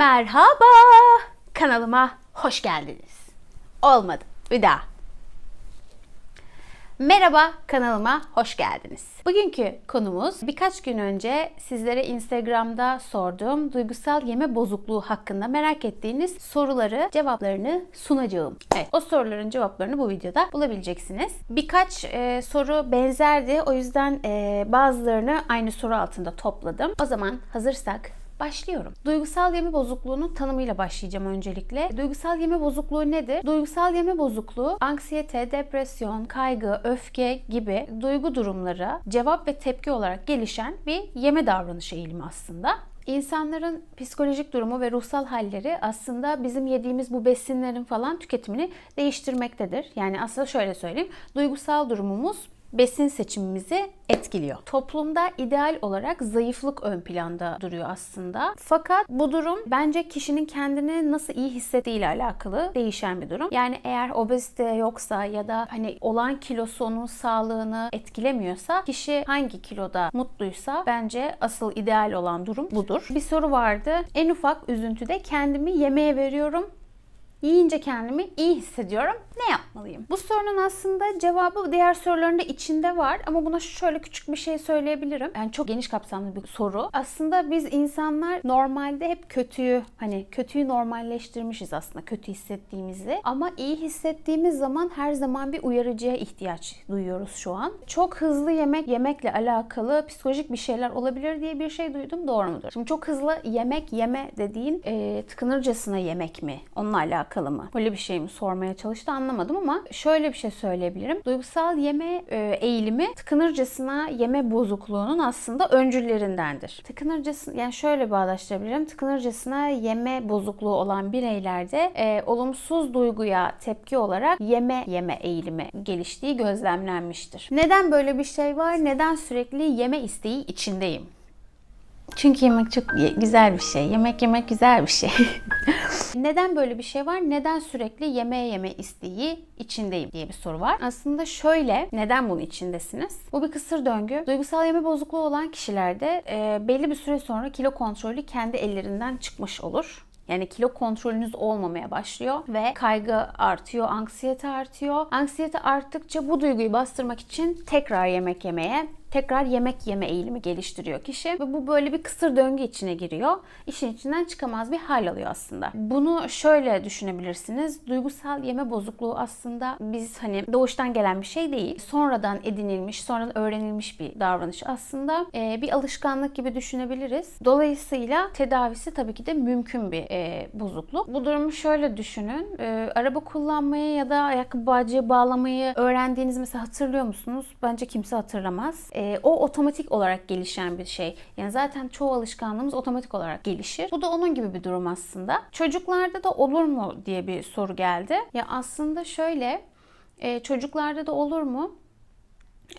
Merhaba kanalıma hoş geldiniz. Olmadı bir daha. Merhaba kanalıma hoş geldiniz. Bugünkü konumuz birkaç gün önce sizlere Instagram'da sorduğum duygusal yeme bozukluğu hakkında merak ettiğiniz soruları cevaplarını sunacağım. Evet o soruların cevaplarını bu videoda bulabileceksiniz. Birkaç e, soru benzerdi o yüzden e, bazılarını aynı soru altında topladım. O zaman hazırsak Başlıyorum. Duygusal yeme bozukluğunun tanımıyla başlayacağım öncelikle. Duygusal yeme bozukluğu nedir? Duygusal yeme bozukluğu anksiyete, depresyon, kaygı, öfke gibi duygu durumlara cevap ve tepki olarak gelişen bir yeme davranış eğilimi aslında. İnsanların psikolojik durumu ve ruhsal halleri aslında bizim yediğimiz bu besinlerin falan tüketimini değiştirmektedir. Yani aslında şöyle söyleyeyim. Duygusal durumumuz besin seçimimizi etkiliyor. Toplumda ideal olarak zayıflık ön planda duruyor aslında. Fakat bu durum bence kişinin kendini nasıl iyi hissettiği ile alakalı değişen bir durum. Yani eğer obezite yoksa ya da hani olan kilosu onun sağlığını etkilemiyorsa kişi hangi kiloda mutluysa bence asıl ideal olan durum budur. Bir soru vardı. En ufak üzüntüde kendimi yemeğe veriyorum Yiyince kendimi iyi hissediyorum. Ne yapmalıyım? Bu sorunun aslında cevabı diğer soruların da içinde var ama buna şöyle küçük bir şey söyleyebilirim. Yani çok geniş kapsamlı bir soru. Aslında biz insanlar normalde hep kötüyü hani kötüyü normalleştirmişiz aslında kötü hissettiğimizi. Ama iyi hissettiğimiz zaman her zaman bir uyarıcıya ihtiyaç duyuyoruz şu an. Çok hızlı yemek yemekle alakalı psikolojik bir şeyler olabilir diye bir şey duydum. Doğru mudur? Şimdi çok hızlı yemek yeme dediğin e, tıkınırcasına yemek mi? Onunla alakalı alakalı mı? Böyle bir şey mi sormaya çalıştı anlamadım ama şöyle bir şey söyleyebilirim. Duygusal yeme e, eğilimi tıkınırcasına yeme bozukluğunun aslında öncüllerindendir. Tıkınırcasına yani şöyle bağdaştırabilirim. Tıkınırcasına yeme bozukluğu olan bireylerde e, olumsuz duyguya tepki olarak yeme yeme eğilimi geliştiği gözlemlenmiştir. Neden böyle bir şey var? Neden sürekli yeme isteği içindeyim? Çünkü yemek çok güzel bir şey. Yemek yemek güzel bir şey. Neden böyle bir şey var? Neden sürekli yemeğe yeme isteği içindeyim diye bir soru var. Aslında şöyle, neden bunun içindesiniz? Bu bir kısır döngü. Duygusal yeme bozukluğu olan kişilerde e, belli bir süre sonra kilo kontrolü kendi ellerinden çıkmış olur. Yani kilo kontrolünüz olmamaya başlıyor ve kaygı artıyor, anksiyete artıyor. Anksiyete arttıkça bu duyguyu bastırmak için tekrar yemek yemeye tekrar yemek yeme eğilimi geliştiriyor kişi ve bu böyle bir kısır döngü içine giriyor. İşin içinden çıkamaz bir hal alıyor aslında. Bunu şöyle düşünebilirsiniz. Duygusal yeme bozukluğu aslında biz hani doğuştan gelen bir şey değil. Sonradan edinilmiş, sonradan öğrenilmiş bir davranış aslında. Ee, bir alışkanlık gibi düşünebiliriz. Dolayısıyla tedavisi tabii ki de mümkün bir e, bozukluk. Bu durumu şöyle düşünün. E, araba kullanmayı ya da ayakkabı bağcığı bağlamayı öğrendiğiniz mesela hatırlıyor musunuz? Bence kimse hatırlamaz. E, e, o otomatik olarak gelişen bir şey. Yani zaten çoğu alışkanlığımız otomatik olarak gelişir. Bu da onun gibi bir durum aslında. Çocuklarda da olur mu diye bir soru geldi. Ya aslında şöyle e, çocuklarda da olur mu?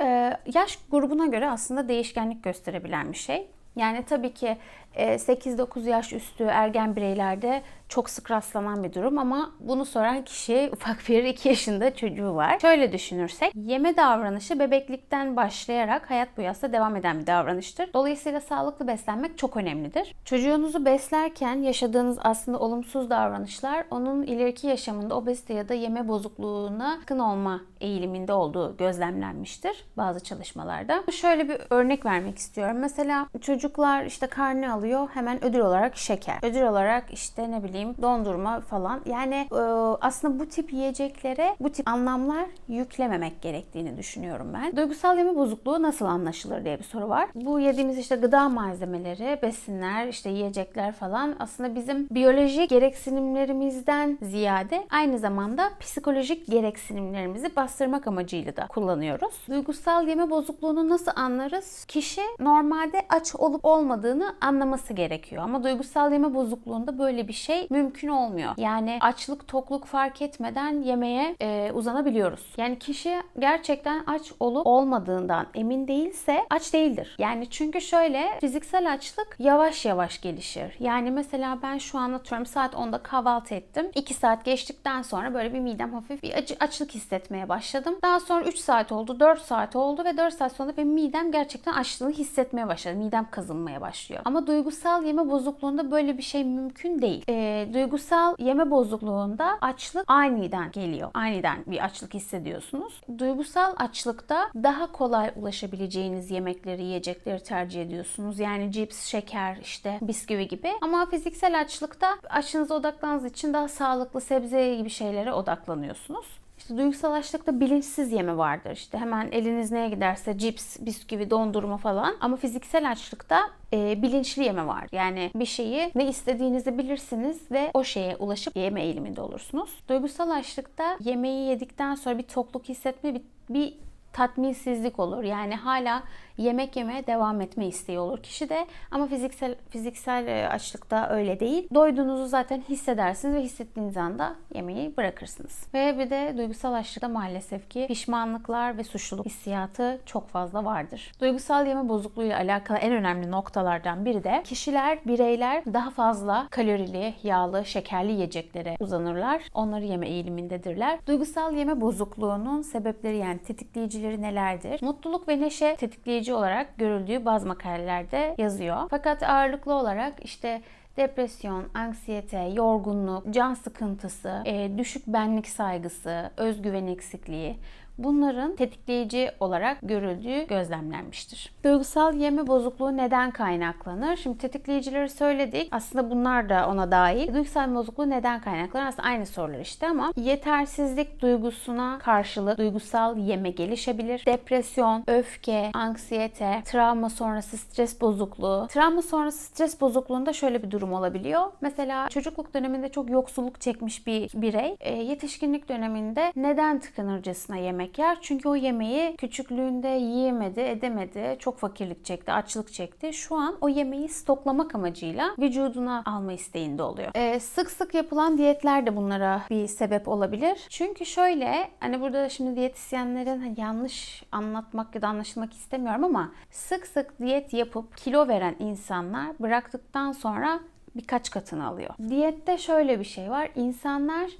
E, yaş grubuna göre aslında değişkenlik gösterebilen bir şey. Yani tabii ki 8-9 e, yaş üstü ergen bireylerde çok sık rastlanan bir durum ama bunu soran kişi ufak bir 2 yaşında çocuğu var. Şöyle düşünürsek yeme davranışı bebeklikten başlayarak hayat boyu aslında devam eden bir davranıştır. Dolayısıyla sağlıklı beslenmek çok önemlidir. Çocuğunuzu beslerken yaşadığınız aslında olumsuz davranışlar onun ileriki yaşamında obezite ya da yeme bozukluğuna yakın olma eğiliminde olduğu gözlemlenmiştir bazı çalışmalarda. Şöyle bir örnek vermek istiyorum. Mesela çocuklar işte karne alıyor hemen ödül olarak şeker. Ödül olarak işte ne bileyim bileyim dondurma falan. Yani e, aslında bu tip yiyeceklere bu tip anlamlar yüklememek gerektiğini düşünüyorum ben. Duygusal yeme bozukluğu nasıl anlaşılır diye bir soru var. Bu yediğimiz işte gıda malzemeleri, besinler, işte yiyecekler falan aslında bizim biyolojik gereksinimlerimizden ziyade aynı zamanda psikolojik gereksinimlerimizi bastırmak amacıyla da kullanıyoruz. Duygusal yeme bozukluğunu nasıl anlarız? Kişi normalde aç olup olmadığını anlaması gerekiyor. Ama duygusal yeme bozukluğunda böyle bir şey mümkün olmuyor. Yani açlık tokluk fark etmeden yemeğe e, uzanabiliyoruz. Yani kişi gerçekten aç olup olmadığından emin değilse aç değildir. Yani çünkü şöyle fiziksel açlık yavaş yavaş gelişir. Yani mesela ben şu an atıyorum saat 10'da kahvaltı ettim. 2 saat geçtikten sonra böyle bir midem hafif bir acı, açlık hissetmeye başladım. Daha sonra 3 saat oldu, 4 saat oldu ve 4 saat sonra benim midem gerçekten açlığını hissetmeye başladı. Midem kazınmaya başlıyor. Ama duygusal yeme bozukluğunda böyle bir şey mümkün değil. Ee, duygusal yeme bozukluğunda açlık aniden geliyor. Aniden bir açlık hissediyorsunuz. Duygusal açlıkta daha kolay ulaşabileceğiniz yemekleri, yiyecekleri tercih ediyorsunuz. Yani cips, şeker, işte bisküvi gibi. Ama fiziksel açlıkta açınıza odaklandığınız için daha sağlıklı sebze gibi şeylere odaklanıyorsunuz. İşte duygusal açlıkta bilinçsiz yeme vardır. İşte hemen eliniz neye giderse cips, bisküvi, dondurma falan. Ama fiziksel açlıkta e, bilinçli yeme var. Yani bir şeyi ne istediğinizi bilirsiniz ve o şeye ulaşıp yeme eğiliminde olursunuz. Duygusal açlıkta yemeği yedikten sonra bir tokluk hissetme, bir, bir tatminsizlik olur. Yani hala yemek yemeye devam etme isteği olur kişi de ama fiziksel fiziksel e, açlıkta öyle değil. Doyduğunuzu zaten hissedersiniz ve hissettiğiniz anda yemeği bırakırsınız. Ve bir de duygusal açlıkta maalesef ki pişmanlıklar ve suçluluk hissiyatı çok fazla vardır. Duygusal yeme bozukluğuyla alakalı en önemli noktalardan biri de kişiler, bireyler daha fazla kalorili, yağlı, şekerli yiyeceklere uzanırlar. Onları yeme eğilimindedirler. Duygusal yeme bozukluğunun sebepleri yani tetikleyicileri nelerdir? Mutluluk ve neşe tetikleyici olarak görüldüğü bazı makalelerde yazıyor. Fakat ağırlıklı olarak işte depresyon, anksiyete, yorgunluk, can sıkıntısı, e, düşük benlik saygısı, özgüven eksikliği bunların tetikleyici olarak görüldüğü gözlemlenmiştir. Duygusal yeme bozukluğu neden kaynaklanır? Şimdi tetikleyicileri söyledik. Aslında bunlar da ona dahil. Duygusal bozukluğu neden kaynaklanır? Aslında aynı sorular işte ama yetersizlik duygusuna karşılık duygusal yeme gelişebilir. Depresyon, öfke, anksiyete, travma sonrası stres bozukluğu. Travma sonrası stres bozukluğunda şöyle bir durum olabiliyor. Mesela çocukluk döneminde çok yoksulluk çekmiş bir birey e, yetişkinlik döneminde neden tıkınırcasına yemek yer? Çünkü o yemeği küçüklüğünde yiyemedi, edemedi, çok fakirlik çekti, açlık çekti. Şu an o yemeği stoklamak amacıyla vücuduna alma isteğinde oluyor. E, sık sık yapılan diyetler de bunlara bir sebep olabilir. Çünkü şöyle hani burada şimdi diyetisyenlerin hani yanlış anlatmak ya da anlaşılmak istemiyorum ama sık sık diyet yapıp kilo veren insanlar bıraktıktan sonra birkaç katını alıyor. Diyette şöyle bir şey var. İnsanlar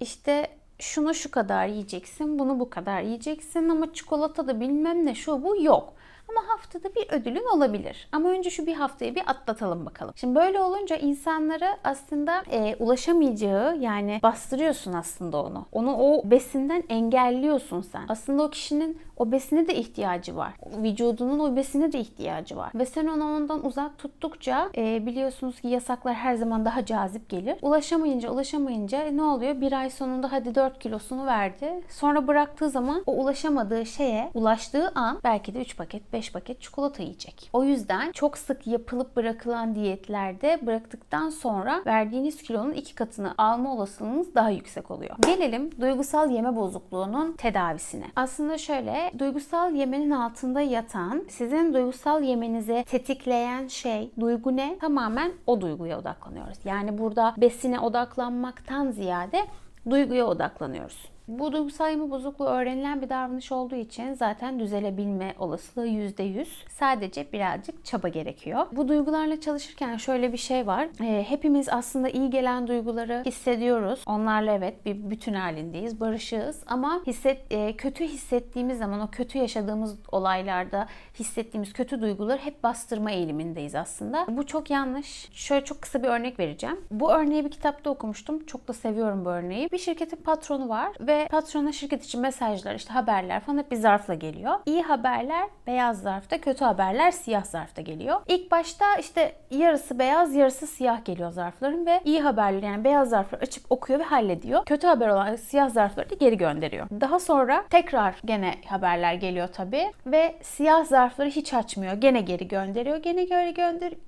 işte şunu şu kadar yiyeceksin, bunu bu kadar yiyeceksin ama çikolata da bilmem ne şu bu yok. Ama haftada bir ödülün olabilir. Ama önce şu bir haftayı bir atlatalım bakalım. Şimdi böyle olunca insanları aslında e, ulaşamayacağı yani bastırıyorsun aslında onu. Onu o besinden engelliyorsun sen. Aslında o kişinin o besine de ihtiyacı var. Vücudunun o besine de ihtiyacı var. Ve sen onu ondan uzak tuttukça e, biliyorsunuz ki yasaklar her zaman daha cazip gelir. Ulaşamayınca ulaşamayınca e, ne oluyor? Bir ay sonunda hadi 4 kilosunu verdi. Sonra bıraktığı zaman o ulaşamadığı şeye ulaştığı an belki de 3 paket 5 paket çikolata yiyecek. O yüzden çok sık yapılıp bırakılan diyetlerde bıraktıktan sonra verdiğiniz kilonun iki katını alma olasılığınız daha yüksek oluyor. Gelelim duygusal yeme bozukluğunun tedavisine. Aslında şöyle duygusal yemenin altında yatan sizin duygusal yemenizi tetikleyen şey duygu ne? Tamamen o duyguya odaklanıyoruz. Yani burada besine odaklanmaktan ziyade duyguya odaklanıyoruz. Bu duygusal yeme bozukluğu öğrenilen bir davranış olduğu için zaten düzelebilme olasılığı %100. Sadece birazcık çaba gerekiyor. Bu duygularla çalışırken şöyle bir şey var. E, hepimiz aslında iyi gelen duyguları hissediyoruz. Onlarla evet bir bütün halindeyiz, barışığız ama hisset e, kötü hissettiğimiz zaman o kötü yaşadığımız olaylarda hissettiğimiz kötü duyguları hep bastırma eğilimindeyiz aslında. Bu çok yanlış. Şöyle çok kısa bir örnek vereceğim. Bu örneği bir kitapta okumuştum. Çok da seviyorum bu örneği. Bir şirketin patronu var ve patrona şirket için mesajlar, işte haberler falan hep bir zarfla geliyor. İyi haberler beyaz zarfta, kötü haberler siyah zarfta geliyor. İlk başta işte yarısı beyaz, yarısı siyah geliyor zarfların ve iyi haberler yani beyaz zarfları açıp okuyor ve hallediyor. Kötü haber olan siyah zarfları da geri gönderiyor. Daha sonra tekrar gene haberler geliyor tabii ve siyah zarfları hiç açmıyor. Gene geri gönderiyor. Gene geri gönderiyor.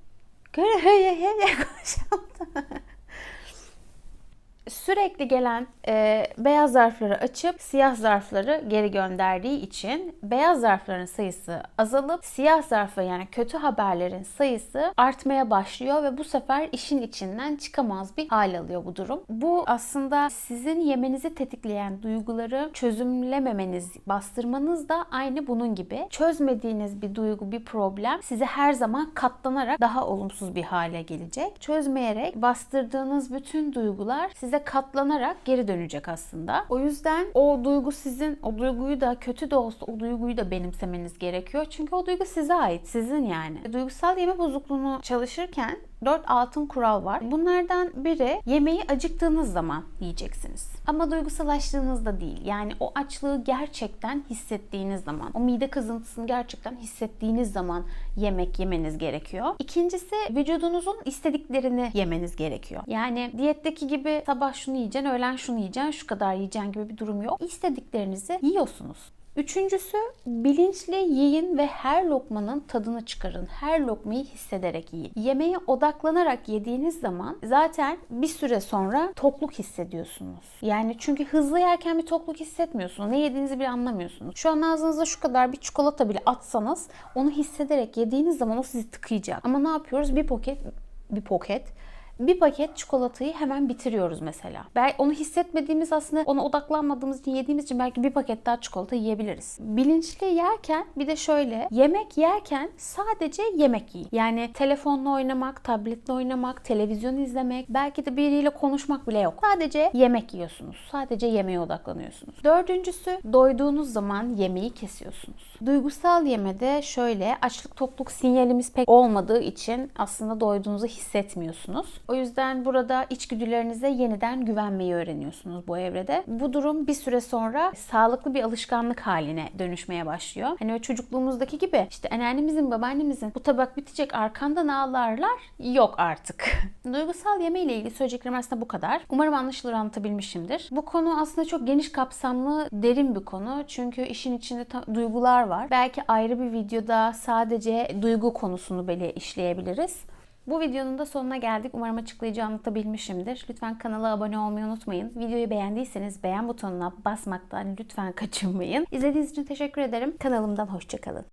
Konuşamadım sürekli gelen e, beyaz zarfları açıp siyah zarfları geri gönderdiği için beyaz zarfların sayısı azalıp siyah zarfı yani kötü haberlerin sayısı artmaya başlıyor ve bu sefer işin içinden çıkamaz bir hal alıyor bu durum. Bu aslında sizin yemenizi tetikleyen duyguları çözümlememeniz, bastırmanız da aynı bunun gibi. Çözmediğiniz bir duygu, bir problem size her zaman katlanarak daha olumsuz bir hale gelecek. Çözmeyerek bastırdığınız bütün duygular size katlanarak geri dönecek aslında. O yüzden o duygu sizin, o duyguyu da kötü de olsa o duyguyu da benimsemeniz gerekiyor. Çünkü o duygu size ait, sizin yani. Duygusal yeme bozukluğunu çalışırken 4 altın kural var. Bunlardan biri yemeği acıktığınız zaman yiyeceksiniz. Ama duygusallaştığınızda değil. Yani o açlığı gerçekten hissettiğiniz zaman, o mide kızıntısını gerçekten hissettiğiniz zaman yemek yemeniz gerekiyor. İkincisi vücudunuzun istediklerini yemeniz gerekiyor. Yani diyetteki gibi sabah şunu yiyeceksin, öğlen şunu yiyeceksin, şu kadar yiyeceksin gibi bir durum yok. İstediklerinizi yiyorsunuz. Üçüncüsü bilinçli yiyin ve her lokmanın tadını çıkarın. Her lokmayı hissederek yiyin. Yemeğe odaklanarak yediğiniz zaman zaten bir süre sonra tokluk hissediyorsunuz. Yani çünkü hızlı yerken bir tokluk hissetmiyorsunuz. Ne yediğinizi bile anlamıyorsunuz. Şu an ağzınıza şu kadar bir çikolata bile atsanız onu hissederek yediğiniz zaman o sizi tıkayacak. Ama ne yapıyoruz? Bir poket bir poket bir paket çikolatayı hemen bitiriyoruz mesela. Belki onu hissetmediğimiz aslında ona odaklanmadığımız için yediğimiz için belki bir paket daha çikolata yiyebiliriz. Bilinçli yerken bir de şöyle yemek yerken sadece yemek yiyin. Yani telefonla oynamak, tabletle oynamak, televizyon izlemek, belki de biriyle konuşmak bile yok. Sadece yemek yiyorsunuz. Sadece yemeğe odaklanıyorsunuz. Dördüncüsü doyduğunuz zaman yemeği kesiyorsunuz. Duygusal yemede şöyle açlık tokluk sinyalimiz pek olmadığı için aslında doyduğunuzu hissetmiyorsunuz. O yüzden burada içgüdülerinize yeniden güvenmeyi öğreniyorsunuz bu evrede. Bu durum bir süre sonra sağlıklı bir alışkanlık haline dönüşmeye başlıyor. Hani çocukluğumuzdaki gibi işte anneannemizin, babaannemizin bu tabak bitecek arkandan ağlarlar yok artık. Duygusal yeme ile ilgili söyleyeceklerim aslında bu kadar. Umarım anlaşılır anlatabilmişimdir. Bu konu aslında çok geniş kapsamlı, derin bir konu. Çünkü işin içinde duygular var. Belki ayrı bir videoda sadece duygu konusunu bile işleyebiliriz. Bu videonun da sonuna geldik. Umarım açıklayıcı anlatabilmişimdir. Lütfen kanala abone olmayı unutmayın. Videoyu beğendiyseniz beğen butonuna basmaktan lütfen kaçınmayın. İzlediğiniz için teşekkür ederim. Kanalımdan hoşçakalın.